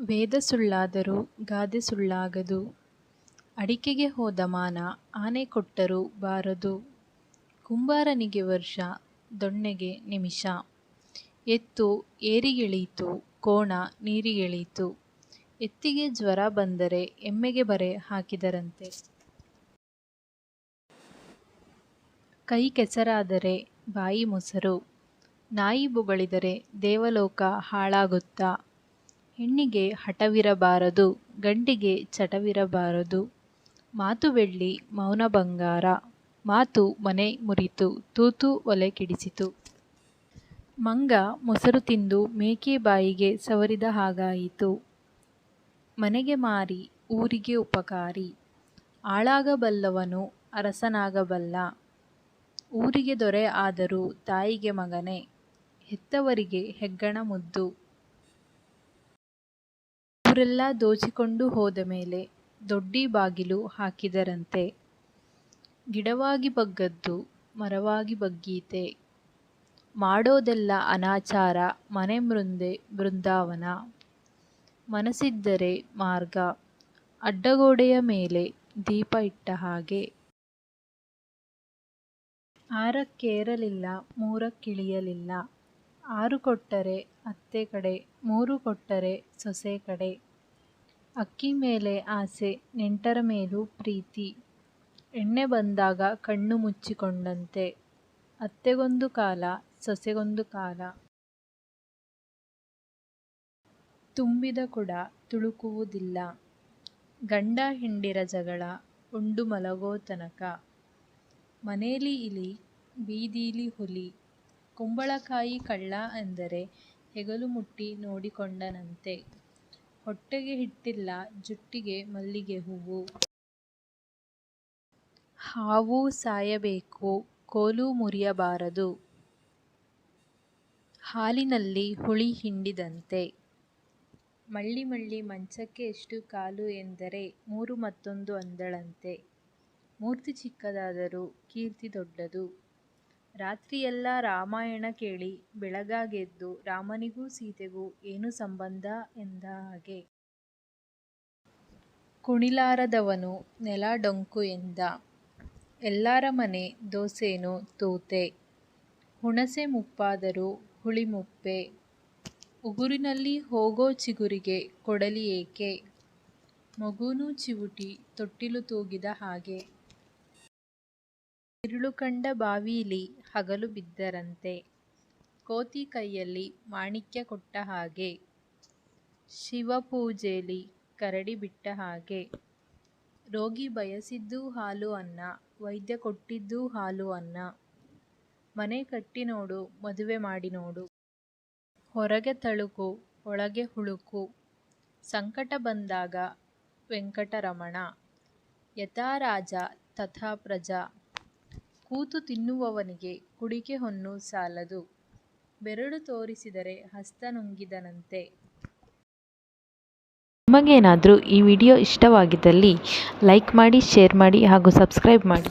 ವೇದ ಸುಳ್ಳಾದರೂ ಗಾದೆ ಸುಳ್ಳಾಗದು. ಅಡಿಕೆಗೆ ಹೋದ ಮಾನ ಆನೆ ಕೊಟ್ಟರೂ ಬಾರದು. ಕುಂಬಾರನಿಗೆ ವರ್ಷ, ದೊಣ್ಣೆಗೆ ನಿಮಿಷ. ಎತ್ತು ಏರಿಗಿಳೀತು, ಕೋಣ ನೀರಿಗಿಳೀತು. ಎತ್ತಿಗೆ ಜ್ವರ ಬಂದರೆ ಎಮ್ಮೆಗೆ ಬರೆ ಹಾಕಿದರಂತೆ. ಕೈ ಕೆಸರಾದರೆ ಬಾಯಿ ಮೊಸರು. ನಾಯಿ ಬೊಗಳಿದರೆ ದೇವಲೋಕ ಹಾಳಾಗುತ್ತ. ಹೆಣ್ಣಿಗೆ ಹಠವಿರಬಾರದು, ಗಂಡಿಗೆ ಚಟವಿರಬಾರದು. ಮಾತು ಬೆಳ್ಳಿ, ಮೌನ ಬಂಗಾರ. ಮಾತು ಮನೆ ಮುರಿತು, ತೂತು ಒಲೆ ಕೆಡಿಸಿತು. ಮಂಗ ಮೊಸರು ತಿಂದು ಮೇಕೆ ಬಾಯಿಗೆ ಸವರಿದ ಹಾಗಾಯಿತು. ಮನೆಗೆ ಮಾರಿ, ಊರಿಗೆ ಉಪಕಾರಿ. ಆಳಾಗಬಲ್ಲವನು ಅರಸನಾಗಬಲ್ಲ. ಊರಿಗೆ ದೊರೆ ಆದರೂ ತಾಯಿಗೆ ಮಗನೇ. ಹೆತ್ತವರಿಗೆ ಹೆಗ್ಗಣ ಮುದ್ದು. ಊರೆಲ್ಲ ದೋಚಿಕೊಂಡು ಹೋದ ಮೇಲೆ ದೊಡ್ಡಿ ಬಾಗಿಲು ಹಾಕಿದರಂತೆ. ಗಿಡವಾಗಿ ಬಗ್ಗದ್ದು ಮರವಾಗಿ ಬಗ್ಗೀತೆ. ಮಾಡೋದೆಲ್ಲ ಅನಾಚಾರ ಮನೆ ಮೃಂದೆ ಬೃಂದಾವನ. ಮನಸ್ಸಿದ್ದರೆ ಮಾರ್ಗ. ಅಡ್ಡಗೋಡೆಯ ಮೇಲೆ ದೀಪ ಇಟ್ಟ ಹಾಗೆ. ಆರಕ್ಕೇರಲಿಲ್ಲ ಮೂರಕ್ಕಿಳಿಯಲಿಲ್ಲ. ಆರು ಕೊಟ್ಟರೆ ಅತ್ತೆ ಕಡೆ, ಮೂರು ಕೊಟ್ಟರೆ ಸೊಸೆ ಕಡೆ. ಅಕ್ಕಿ ಮೇಲೆ ಆಸೆ ನೆಂಟರ ಮೇಲೂ ಪ್ರೀತಿ. ಎಣ್ಣೆ ಬಂದಾಗ ಕಣ್ಣು ಮುಚ್ಚಿಕೊಂಡಂತೆ. ಅತ್ತೆಗೊಂದು ಕಾಲ, ಸೊಸೆಗೊಂದು ಕಾಲ. ತುಂಬಿದ ಕೊಡ ತುಳುಕುವುದಿಲ್ಲ. ಗಂಡ ಹೆಂಡಿರ ಜಗಳ ಉಂಡು ಮಲಗೋ ತನಕ. ಮನೇಲಿ ಇಲಿ, ಬೀದೀಲಿ ಹುಲಿ. ಕುಂಬಳಕಾಯಿ ಕಳ್ಳ ಎಂದರೆ ಹೆಗಲು ಮುಟ್ಟಿ ನೋಡಿಕೊಂಡನಂತೆ. ಹೊಟ್ಟೆಗೆ ಹಿಟ್ಟಿಲ್ಲ, ಜುಟ್ಟಿಗೆ ಮಲ್ಲಿಗೆ ಹೂವು. ಹಾವು ಸಾಯಬೇಕು, ಕೋಲು ಮುರಿಯಬಾರದು. ಹಾಲಿನಲ್ಲಿ ಹುಳಿ ಹಿಂಡಿದಂತೆ. ಮಳ್ಳಿ ಮಳ್ಳಿ ಮಂಚಕ್ಕೆ ಎಷ್ಟು ಕಾಲು ಎಂದರೆ ಮೂರು ಮತ್ತೊಂದು ಅಂದಳಂತೆ. ಮೂರ್ತಿ ಚಿಕ್ಕದಾದರೂ ಕೀರ್ತಿ ದೊಡ್ಡದು. ರಾತ್ರಿಯೆಲ್ಲ ರಾಮಾಯಣ ಕೇಳಿ ಬೆಳಗಾಗೆದ್ದು ರಾಮನಿಗೂ ಸೀತೆಗೂ ಏನು ಸಂಬಂಧ ಎಂದ ಹಾಗೆ. ಕುಣಿಲಾರದವನು ನೆಲ ಡೊಂಕು ಎಂದ. ಎಲ್ಲಾರ ಮನೆ ದೋಸೇನು ತೂತೆ ಹುಣಸೆ ಮುಪ್ಪಾದರೂ ಹುಳಿ ಮುಪ್ಪೆ ಉಗುರಿನಲ್ಲಿ ಹೋಗೋ ಚಿಗುರಿಗೆ ಕೊಡಲಿ ಏಕೆ. ಮಗುನೂ ಚಿವುಟಿ ತೊಟ್ಟಿಲು ತೂಗಿದ ಹಾಗೆ. ಇರುಳು ಕಂಡ ಬಾವೀಲಿ ಹಗಲು ಬಿದ್ದರಂತೆ. ಕೋತಿ ಕೈಯಲ್ಲಿ ಮಾಣಿಕ್ಯ ಕೊಟ್ಟ ಹಾಗೆ. ಶಿವಪೂಜೇಲಿ ಕರಡಿ ಬಿಟ್ಟ ಹಾಗೆ. ರೋಗಿ ಬಯಸಿದ್ದೂ ಹಾಲು ಅನ್ನ, ವೈದ್ಯ ಕೊಟ್ಟಿದ್ದೂ ಹಾಲು ಅನ್ನ. ಮನೆ ಕಟ್ಟಿ ನೋಡು ಮದುವೆ ಮಾಡಿ ನೋಡು. ಹೊರಗೆ ತಳುಕು ಒಳಗೆ ಹುಳುಕು. ಸಂಕಟ ಬಂದಾಗ ವೆಂಕಟರಮಣ. ಯಥಾ ರಾಜ ತಥಾ ಪ್ರಜಾ. ಕೂತು ತಿನ್ನುವವನಿಗೆ ಕುಡಿಕೆ ಹೊನ್ನು ಸಾಲದು. ಬೆರಳು ತೋರಿಸಿದರೆ ಹಸ್ತ ನುಂಗಿದನಂತೆ. ನಿಮಗೇನಾದರೂ ಈ ವಿಡಿಯೋ ಇಷ್ಟವಾಗಿದ್ದಲ್ಲಿ ಲೈಕ್ ಮಾಡಿ, ಶೇರ್ ಮಾಡಿ ಹಾಗೂ ಸಬ್ಸ್ಕ್ರೈಬ್ ಮಾಡಿ